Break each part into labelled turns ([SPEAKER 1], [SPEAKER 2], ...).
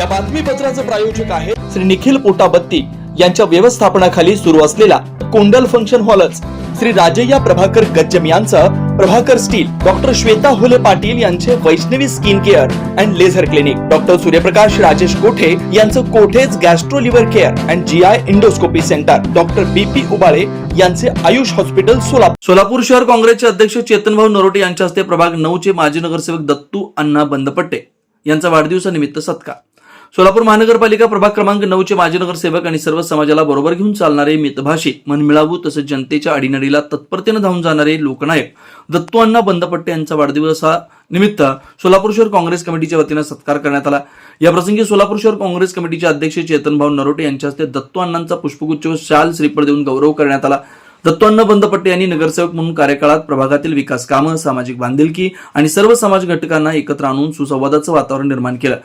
[SPEAKER 1] या बातमीपत्राचे प्रायोजक आहे श्री निखिल पोटाबत्ती यांच्या व्यवस्थापनाखाली सुरू असलेला कोंडल फंक्शन हॉलच. श्री राजय्या प्रभाकर गज्जम यांचं प्रभाकर स्टील डॉक्टर श्वेता होले पाटील यांचे Vaishnavi skin care and laser clinic. Doctor Suryaprakash Rajesh Kothe यांचं Kothe's gastro liver care and G I endoscopy center. Doctor B P Ubale यांचे आयुष हॉस्पिटल सोलापूर.
[SPEAKER 2] सोलापूर शहर काँग्रेसचे अध्यक्ष चेतनभाऊ नरोटे यांच्या हस्ते प्रभाग नऊचे माजी नगरसेवक दत्तू अण्णा बंदपट्टे यांचा वाढदिवसानिमित्त सत्कार. सोलापूर महानगरपालिका प्रभाग क्रमांक नऊचे माजी नगरसेवक आणि सर्व समाजाला बरोबर घेऊन चालणारे मितभाषी मनमिळावू तसेच जनतेच्या अडीनडीला तत्परतेनं धावून जाणारे लोकनायक दत्तुअण्णा बंदपट्टे यांचा वाढदिवसानिमित्त सोलापूर शहर काँग्रेस कमिटीच्या वतीनं सत्कार करण्यात आला. या प्रसंगी सोलापूर शहर काँग्रेस कमिटीचे अध्यक्ष चेतनभाऊ नरोटे यांच्या हस्ते दत्तो अण्णांचा पुष्पगुच्छ व शाल श्रीफळ देऊन गौरव करण्यात आला. दत्तोअण्णा बंदपट्टे यांनी नगरसेवक म्हणून कार्यकाळात प्रभागातील विकास कामं सामाजिक बांधिलकी आणि सर्व समाज घटकांना एकत्र आणून सुसंवादाचं वातावरण निर्माण केलं.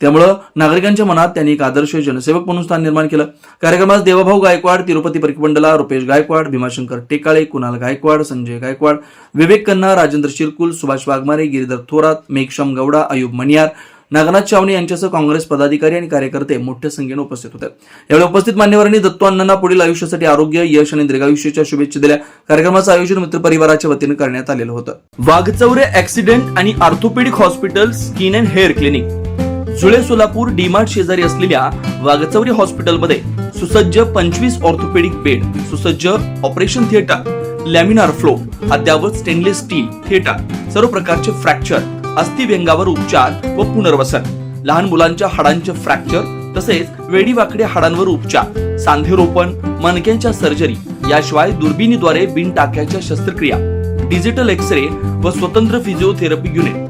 [SPEAKER 2] त्यामुळं नागरिकांच्या मनात त्यांनी एक आदर्श जनसेवक म्हणून स्थान निर्माण केलं. कार्यक्रमात देवभाऊ गायकवाड तिरुपती परिकमंडला रुपेश गायकवाड भीमाशंकर टेकाळे कुणाल गायकवाड संजय गायकवाड विवेक कन्ना राजेंद्र शिरकुल सुभाष वाघमारे गिरीधर थोरात मेघशम गौडा अयुब मणियार नागनाथ चावणे यांच्यासह काँग्रेस पदाधिकारी आणि कार्यकर्ते मोठ्या संख्येने उपस्थित होते. यावेळी उपस्थित मान्यवरांनी दत्तू अण्णांना पुढील आयुष्यासाठी आरोग्य यश आणि दीर्घायुष्याच्या शुभेच्छा दिल्या. कार्यक्रमाचं आयोजन मित्रपरिवाराच्या वतीनं करण्यात आलेलं होतं. वाघचौरे ऍक्सिडेंट आणि orthopaedic hospital skin and hair clinic. जुळे सोलापूर डीमार्ट शेजारी असलेल्या वाघचौरी हॉस्पिटलमध्ये सुसज्ज पंचवीस ऑर्थोपेडिक बेड सुसज्ज ऑपरेशन थिएटर लॅमिनार फ्लो अद्यावत स्टेनलेस स्टील थिएटर सर्व प्रकारचे फ्रॅक्चर अस्थिव्यंगावर उपचार व पुनर्वसन. लहान मुलांच्या हाडांचे फ्रॅक्चर तसेच वेडीवाकड्या हाडांवर उपचार सांधेरोपण मणक्यांच्या सर्जरी याशिवाय दुर्बिणीद्वारे बिन टाक्याच्या शस्त्रक्रिया डिजिटल एक्स रे व स्वतंत्र physiotherapy unit